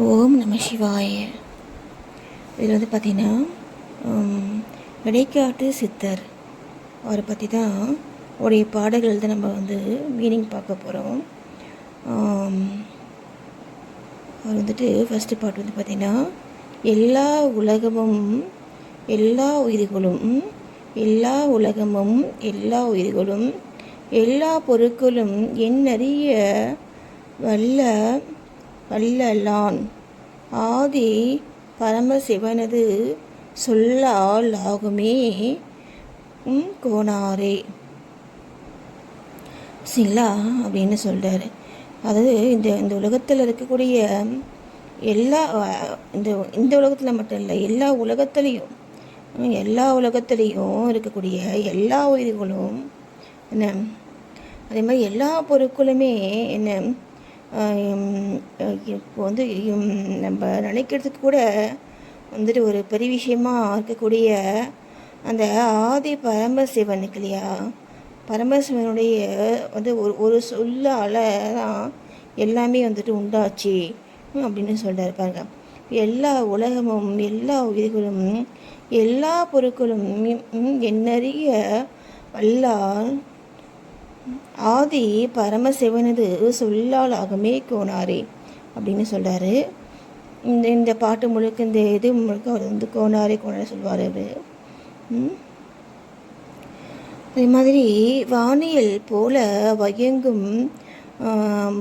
ஓம் நம சிவாய. இதில் வந்து பார்த்திங்கன்னா விடைக்காட்டு சித்தர். அவரை பற்றி தான் உடைய பாடல்கள் தான் நம்ம வந்து மீனிங் பார்க்க போகிறோம் அவர் வந்துட்டு ஃபஸ்ட்டு பாட்டு வந்து பார்த்திங்கன்னா எல்லா உலகமும் எல்லா உயிர்களும் எல்லா உலகமும் எல்லா உயிர்களும் எல்லா பொருட்களும் என்னறிய வல்ல வல்லலான் ஆதி பரமசிவனது சொல்லால் ஆகுமே. உம் கோணாரே. சரிங்களா அப்படின்னு சொல்கிறாரு அதாவது இந்த இந்த உலகத்தில் இருக்கக்கூடிய எல்லா இந்த இந்த உலகத்தில் மட்டும் இல்லை எல்லா உலகத்துலேயும் எல்லா உலகத்துலேயும் இருக்கக்கூடிய எல்லா உயிர்களும் என்ன அதே மாதிரி எல்லா பொருட்களுமே என்ன இப்போ வந்து நம்ம நினைக்கிறதுக்கு கூட வந்துட்டு ஒரு பெரிய விஷயமாக இருக்கக்கூடிய அந்த ஆதி பரமசிவன் இருக்கு இல்லையா? பரமசிவனுடைய வந்து ஒரு ஒரு சொல்லால் தான் எல்லாமே வந்துட்டு உண்டாச்சு அப்படின்னு சொல்லிட்டு பாருங்க. எல்லா உலகமும் எல்லா உயிர்களும் எல்லா பொருட்களும் என்னறிய எண்ணறிய வல்லால் ஆதி பரமசிவனது சொல்லாலாகமே கோனாரே அப்படின்னு சொல்கிறாரு இந்த இந்த பாட்டு முழுக்க இந்த இது முழுக்க அவர் வந்து கோனாரே கோனாரே சொல்லுவார் அவர். அதே மாதிரி வானியல் போல வயங்கும்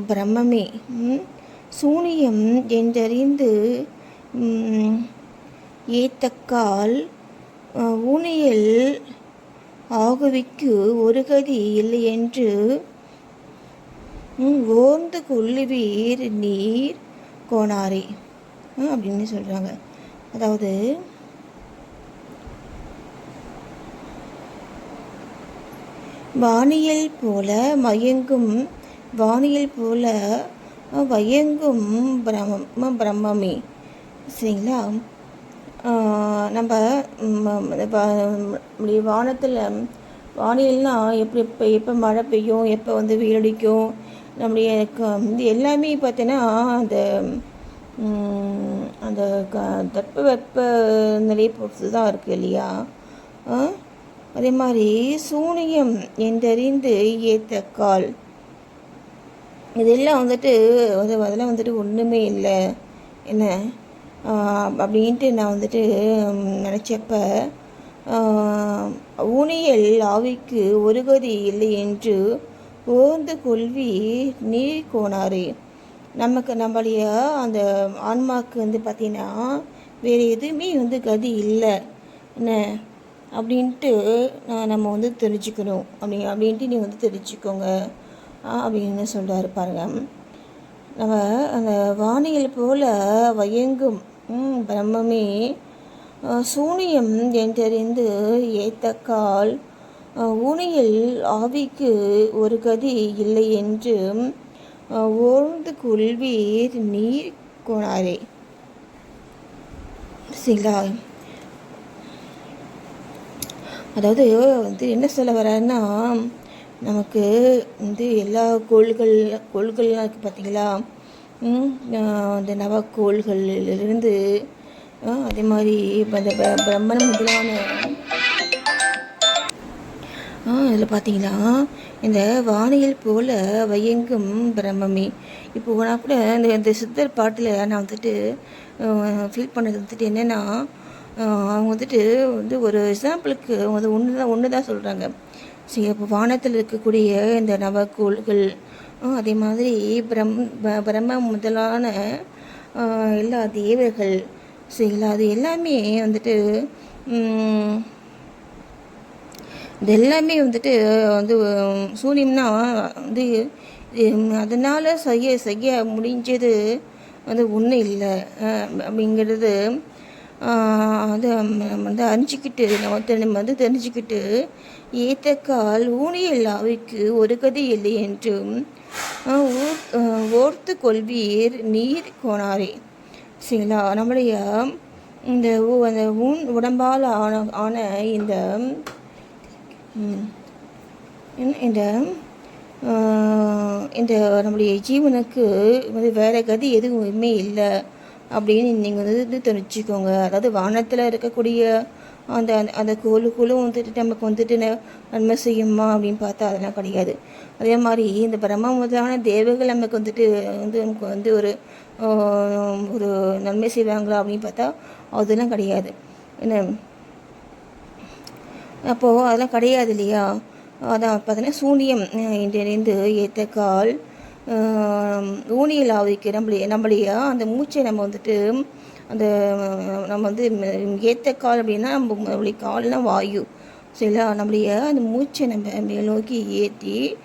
பிரம்மமே சூனியம் என்றறிந்து ஏத்தக்கால் ஊனியல் ஆகுவிக்கு ஒரு கதி இல்லை என்று ஓர்ந்து கொள்ளுவீர் நீர் கோணாரே. அப்படின்னு சொல்கிறாங்க அதாவது வானியல் போல மயங்கும் வானியல் போல வயங்கும் பிரம்ம பிரம்மமே. சரிங்களா? நம்ம இப்படி வானத்தில் வானியல்னா எப்படி எப்போ எப்போ மழை பெய்யும் எப்போ வந்து வெயிலடிக்கும் நம்முடைய க- இது எல்லாமே பார்த்தீங்கன்னா அந்த அந்த க தட்பவெப்ப நிலையை பொறுத்து தான் இருக்குது இல்லையா? அதே மாதிரி சூனியம் என்றறிந்து ஏத்தக்கால் கால். இதெல்லாம் வந்துட்டு அது அதெல்லாம் வந்துட்டு ஒன்றுமே இல்லை. என்ன? அப்படின்ட்டு நான் வந்துட்டு நினச்சப்ப ஊனியல் ஆவிக்கு ஒரு கதி இல்லை என்று ஓர்ந்து கொள்வி நீர் கோணாரே நமக்கு நம்மளுடைய அந்த ஆன்மாவுக்கு வந்து பார்த்திங்கன்னா வேறு எதுவுமே வந்து கதி இல்லை. என்ன? அப்படின்ட்டு நான் நம்ம வந்து தெரிஞ்சுக்கணும். அப்படி அப்படின்ட்டு நீ வந்து தெரிஞ்சுக்கோங்க. அப்படின்னு சொல்கிறாரு பாருங்க. நம்ம அந்த வானியல் போல் வயங்கும் பிரம்மமே. சூனியம் என்றறிந்து ஏத்தக்கால் ஊனியில் ஆவிக்கு ஒரு கதி இல்லை என்று ஓர்ந்து கொள்வீர் நீர் கோணாரே சரிங்களா அதாவது வந்து என்ன சொல்ல வரேன்னா நமக்கு வந்து எல்லா கோள்கள் கோள்கள்லாம் இருக்குது பார்த்தீங்களா ம், அந்த நவக்கோள்களிலிருந்து அதே மாதிரி இப்போ அந்த பிரம்மன் முதலான இதில் பார்த்தீங்கன்னா இந்த வானியல் போல வையங்கும் பிரம்மமே. இப்போ நான் கூட இந்த இந்த சித்தர் பாட்டில் நான் வந்துட்டு ஃபீல் பண்ணது வந்துட்டு என்னென்னா அவங்க வந்துட்டு வந்து ஒரு எக்ஸாம்பிளுக்கு வந்து ஒன்று தான் ஒன்று தான் சொல்கிறாங்க சரி அப்போ வானத்தில் இருக்கக்கூடிய இந்த நவக்கோள்கள் அதே மாதிரி பிரம் ப- பிரம்ம முதலான எல்லா தேவர்கள் சரிங்களா அது எல்லாமே வந்துட்டு இது எல்லாமே வந்துட்டு வந்து சூரியம்னா வந்து அதனால் செய்ய செய்ய முடிஞ்சது வந்து ஒன்றும் இல்லை. அப்படிங்கிறது அது நம்ம வந்து அறிஞ்சிக்கிட்டு நம்ம நம்ம வந்து தெரிஞ்சுக்கிட்டு ஏத்தக்கால் ஊனியல் அவைக்கு ஒரு கதை இல்லை என்றும் ஓர்த்து கொள்வீர் நீர் கோணாரே சரிங்களா? நம்முடைய இந்த அந்த உன் உடம்பால் ஆன ஆன இந்த இந்த- இந்த இந்த நம்முடைய ஜீவனுக்கு வந்து வேறு கதி எதுவுமே இல்லை அப்படின்னு நீங்கள் வந்து தெரிஞ்சுக்கோங்க. அதாவது வானத்தில் இருக்கக்கூடிய அந்த அந்த- அந்த குழு குழு வந்துட்டு நமக்கு வந்துட்டு ந- நன்மை செய்யுமா அப்படின்னு பார்த்தா அதெல்லாம் கிடையாது. அதே மாதிரி இந்த பிரம்ம முதலான தேவர்கள் நமக்கு வந்துட்டு வந்து நமக்கு வந்து ஒரு ஒரு நன்மை செய்வாங்களா அப்படின்னு பார்த்தா அதெல்லாம் கிடையாது. என்ன? அப்போது அதெல்லாம் கிடையாது இல்லையா? அதான் பார்த்தீங்கன்னா சூனியம் இன்றிணைந்து ஏற்ற கால் ஊனியில் ஆவிக்கு நம்மளே நம்மளையா? அந்த மூச்சை நம்ம வந்துட்டு அந்த நம்ம வந்து ம- கால் அப்படின்னா நம்மளுடைய கால்னால் வாயு. சரிங்களா? நம்மளுடைய அந்த மூச்சை நம்ம மேல் நோக்கி ஏற்றி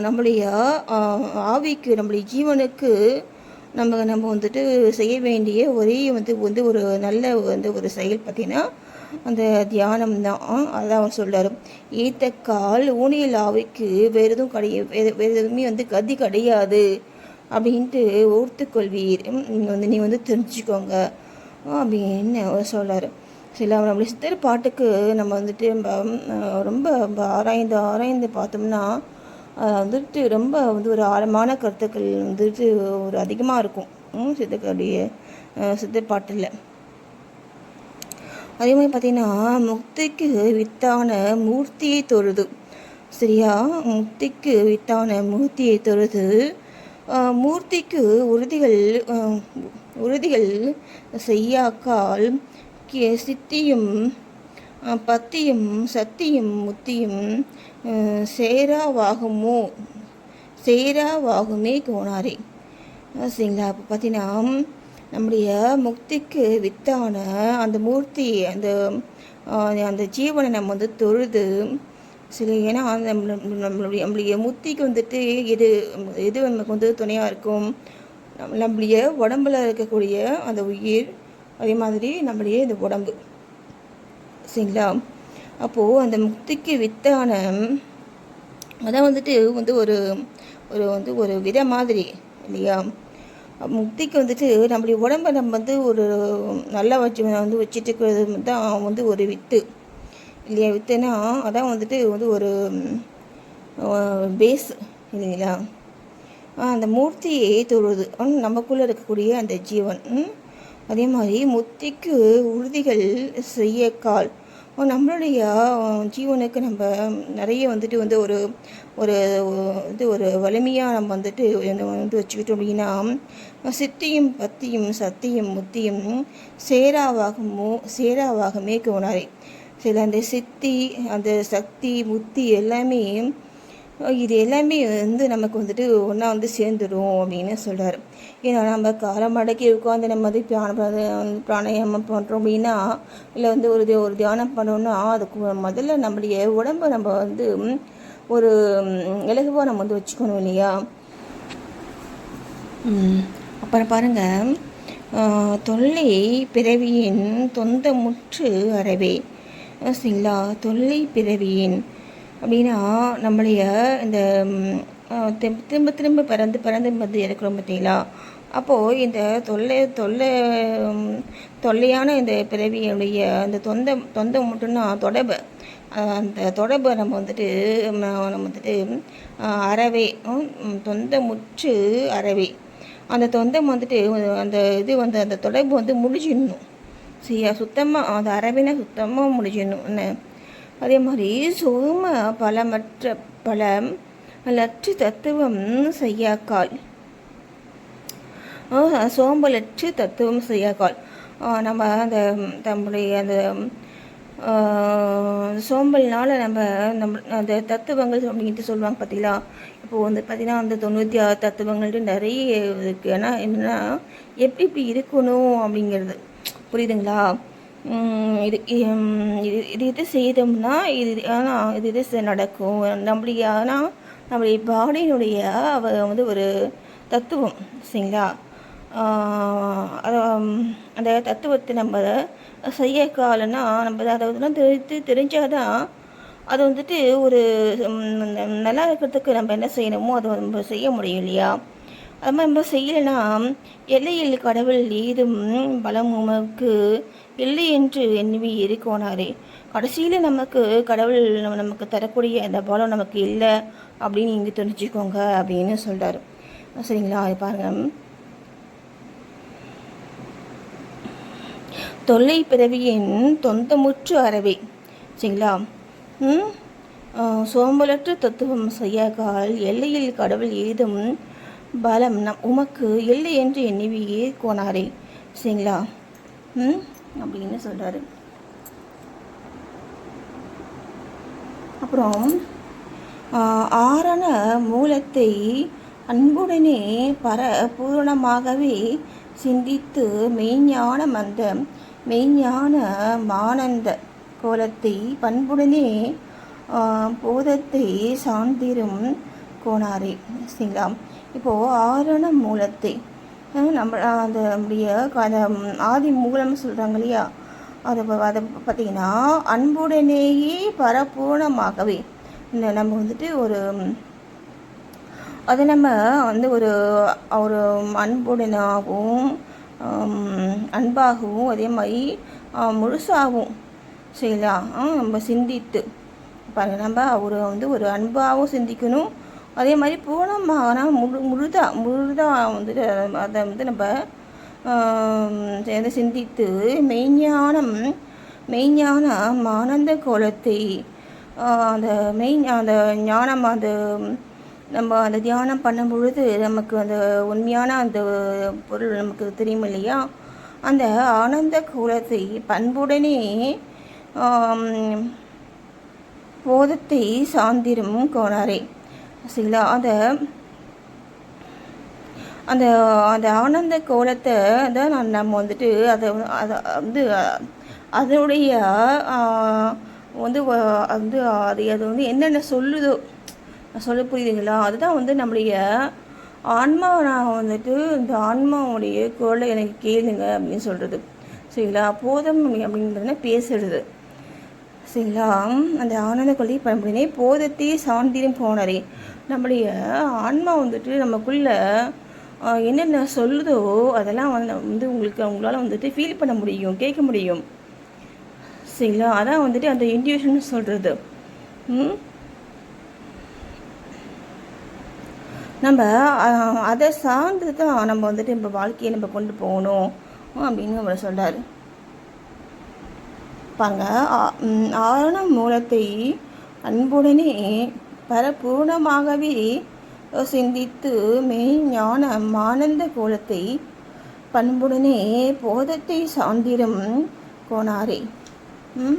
நம்மளுடைய ஆவிக்கு நம்மளுடைய ஜீவனுக்கு நம்ம நம்ம வந்துட்டு செய்ய வேண்டிய ஒரே வந்து வந்து ஒரு நல்ல வந்து ஒரு செயல் பார்த்தீங்கன்னா அந்த தியானம் தான். அதான் அவர் சொல்கிறார் ஈத்த கால் ஊனியல் ஆவிக்கு வேறு எதுவும் கிடையாது வேறு வேறு எதுவுமே வந்து கதி கிடையாது. அப்படின்ட்டு ஓர்த்துக்கொள்வீர் நீங்கள் வந்து நீ வந்து தெரிஞ்சுக்கோங்க. அப்படின்னு அவர் சொல்றாரு. சில நம்மளுடைய சித்தர் பாட்டுக்கு நம்ம வந்துட்டு நம்ம, ரொம்ப ஆராய்ந்து ஆராய்ந்து பார்த்தோம்னா வந்துட்டு ரொம்ப வந்து ஒரு ஆழமான கருத்துக்கள் வந்துட்டு ஒரு அதிகமாக இருக்கும். ம், சித்தர் பாட்டில். அதே மாதிரி பார்த்தீங்கன்னா முக்திக்கு வித்தான மூர்த்தியை தொழுது. சரியா? முக்திக்கு வித்தான மூர்த்தியை தொழுது மூர்த்திக்கு உறுதிகள் உறுதிகள் செய்யாக்கால் சித்தியும் பத்தியும் சத்தியும் முத்தியும் சேராவாகுமோ? சேராவாகுமே கோணாரே. சரிங்களா? இப்போ பார்த்தீங்கன்னா நம்முடைய முக்திக்கு வித்தான அந்த மூர்த்தி அந்த அந்த ஜீவனை நம்ம வந்து தொழுது சரி ஏன்னா நம்மள- நம்மளுடைய நம்மளுடைய முத்திக்கு வந்துட்டு எது எது நமக்கு வந்து துணையாக இருக்கும்? நம்ம- நம்மளுடைய உடம்புல இருக்கக்கூடிய அந்த உயிர் அதே மாதிரி நம்மளுடைய இந்த உடம்பு. சரிங்களா? அப்போது அந்த முக்திக்கு வித்தான அதான் வந்துட்டு வந்து ஒரு ஒரு வந்து ஒரு வித மாதிரி இல்லையா? முக்திக்கு வந்துட்டு நம்மளுடைய உடம்பை நம்ம வந்து ஒரு நல்லா வச்சு வந்து வச்சுட்டு இருக்கிறது தான் வந்து ஒரு வித்து. இல்லையா வித்துனா அதான் வந்துட்டு வந்து ஒரு பேஸ் இல்லைங்களா? அந்த மூர்த்தியை தொழுது. நமக்குள்ளே இருக்கக்கூடிய அந்த ஜீவன். அதே மாதிரி முத்திக்கு உறுதிகள் செய்ய கால். நம்மளுடைய ஜீவனுக்கு நம்ம நிறைய வந்துட்டு வந்து ஒரு ஒரு இது ஒரு வலிமையாக நம்ம வந்துட்டு வந்து வச்சுக்கிட்டோம் அப்படின்னா சித்தியும் பத்தியும் சத்தியும் முத்தியும் சேராவாகமோ சேராவாகமே கோணாரே சில அந்த சித்தி அந்த சக்தி முத்தி எல்லாமே இது எல்லாமே வந்து நமக்கு வந்துட்டு ஒன்றா வந்து சேர்ந்துடும் அப்படின்னு சொல்கிறார் ஏன்னா நம்ம காலம் அடக்கி உட்காந்து நம்ம வந்து பிராண பிராணாயாமம் பண்ணுறோம் அப்படின்னா இல்லை வந்து ஒரு ஒரு தியானம் பண்ணோம்னா அதுக்கு முதல்ல நம்மளுடைய உடம்பை நம்ம வந்து ஒரு இலகுவாக நம்ம வந்து வச்சுக்கணும் இல்லையா? அப்புறம் பாருங்கள் தொல்லை பிறவியின் தொந்த முற்று அறவே. சரிங்களா தொல்லை பிறவியின். அப்படின்னா நம்மளைய இந்த திரும்ப திரும்ப திரும்ப பிறந்து பிறந்து வந்து இறக்குறோம் பார்த்தீங்களா? அப்போது இந்த தொல்லை தொல்லை தொல்லையான இந்த பிறவியுடைய அந்த தொந்த தொந்த மட்டும்னா தொடர்பு. அந்த தொடர்பை நம்ம வந்துட்டு நம்ம வந்துட்டு அறவே தொந்த முற்று அறவே. அந்த தொந்தம் வந்துட்டு அந்த இது வந்து அந்த தொடர்பு வந்து முடிஞ்சிடணும். சரியா சுத்தமாக அந்த அரவினை சுத்தமாக முடிஞ்சிடணும் என்ன அதே மாதிரி சோம பலமற்ற பல லட்ச தத்துவம் செய்யாக்கால் ஆஹ் சோம்பலற்று தத்துவம் செய்யாக்கால் நம்ம அந்த நம்முடைய அந்த சோம்பல்னால் சோம்பல்னால நம்ம நம்ம அந்த தத்துவங்கள் அப்படின்ட்டு சொல்லுவாங்க பார்த்தீங்களா இப்போ வந்து பார்த்திங்கன்னா அந்த தொண்ணூற்றி ஆறு தத்துவங்கள்ட்டு நிறைய இருக்குது ஆனால் என்னென்னா எப்படி இப்படி இருக்கணும் அப்படிங்கிறது புரியுதுங்களா? இது இது இது இது செய்தோம்னா இது ஆனால் இது இது நடக்கும். நம்மளுடைய ஆனால் நம்மளுடைய பாடியினுடைய வந்து ஒரு தத்துவம் சரிங்களா? அந்த தத்துவத்தை நம்ம செய்ய காலன்னா நம்ம அதாவது தெரிஞ்சு தெரிஞ்சாதான் அது வந்துட்டு ஒரு நல்லா இருக்கிறதுக்கு நம்ம என்ன செய்யணுமோ அதை நம்ம செய்ய முடியும் இல்லையா? அது மாதிரி நம்ம செய்யலைன்னா எல்லையில் கடவுள் ஏதும் பலம் உமக்கு இல்லை என்று எண்ணி இருக்கோனாரே கடைசியில் நமக்கு கடவுள் நம்ம நமக்கு தரக்கூடிய அந்த பலம் நமக்கு இல்லை அப்படின்னு இங்கே தெரிஞ்சுக்கோங்க அப்படின்னு சொல்கிறாரு சரிங்களா? அது பாருங்கள் தொல்லை பிறவியின் தொந்தமுற்று அறவே. சரிங்களா? ம்? சோம்பலற்ற தத்துவம் செய்யாக்கால் எல்லையில் கடவுள் ஏதும் பலம் நம் உமக்கு இல்லை என்று எண்ணிவியே கோனாரே. சரிங்களா? ம்? அப்படின்னு சொல்கிறாரு அப்புறம் ஆரண மூலத்தை அன்புடனே பர பூரணமாகவே சிந்தித்து மெய்ஞான மந்த மெய்ஞான மானந்த கோலத்தை பண்புடனே போதத்தை சார்ந்திரும் கோணாரே சரிங்களா? இப்போது ஆரண மூலத்தை நம்ம அந்த நம்முடைய அந்த ஆதி மூலம்னு சொல்கிறாங்க இல்லையா? அதை அதை பார்த்தீங்கன்னா அன்புடனேயே பரபூர்ணமாகவே இந்த நம்ம வந்துட்டு ஒரு அதை நம்ம வந்து ஒரு ஒரு அன்புடனாகவும் அன்பாகவும் அதே மாதிரி முழுசாகவும் சரிங்களா ஆ, நம்ம சிந்தித்து பாருங்க நம்ம அவரை வந்து ஒரு அன்பாகவும் சிந்திக்கணும். அதே மாதிரி பூர்ணமாக முழு முழுதா முழுதா வந்துட்டு அதை வந்து நம்ம ஆம், சேர்ந்து சிந்தித்து மெய்ஞானம் மெய்ஞானம் ஆனந்த கோலத்தை அந்த மெய் அந்த ஞானம் அந்த நம்ம அந்த தியானம் பண்ணும் பொழுது நமக்கு அந்த உண்மையான அந்த பொருள் நமக்கு தெரியும் இல்லையா? அந்த ஆனந்த கோலத்தை பண்புடனே போதத்தை சாந்திரும் கோணாரே சரிங்களா? அந்த அந்த அந்த ஆனந்த கோலத்தை தான் நான் நம்ம வந்துட்டு அதை அதை வந்து அதனுடைய வந்து வந்து அது அது வந்து என்னென்ன சொல்லுதோ சொல்ல புரியுதுங்களா? அதுதான் வந்து நம்முடைய ஆன்மா. நான் வந்துட்டு இந்த ஆன்மாவுடைய குரலை எனக்கு கேளுங்க அப்படின்னு சொல்கிறது சரிங்களா? போதம் அப்படின்றதுனா பேசுறது. சரிங்களா அந்த ஆனந்த கொள்ளி பண்பினை போதத்தே சாந்திரும் போனாரே. நம்முடைய ஆன்மா வந்துட்டு நமக்குள்ள என்னென்ன சொல்லுதோ அதெல்லாம் வந்து வந்து உங்களுக்கு உங்களால் வந்துட்டு ஃபீல் பண்ண முடியும் கேட்க முடியும். சரிங்களா அதான் வந்துட்டு அந்த இன்ட்யூஷன் சொல்கிறது ம்? நம்ம அதை சார்ந்து தான் நம்ம வந்துட்டு நம்ம வாழ்க்கையை நம்ம கொண்டு போகணும் அப்படின்னு அவர் சொல்கிறார் பாருங்க ஆ- மூலத்தை அன்புடனே பரபூர்ணமாகவே சிந்தித்து மெய் ஞானம் ஆனந்த கோலத்தை பண்புடனே போதத்தை சாந்திரம் கோணாரே ம்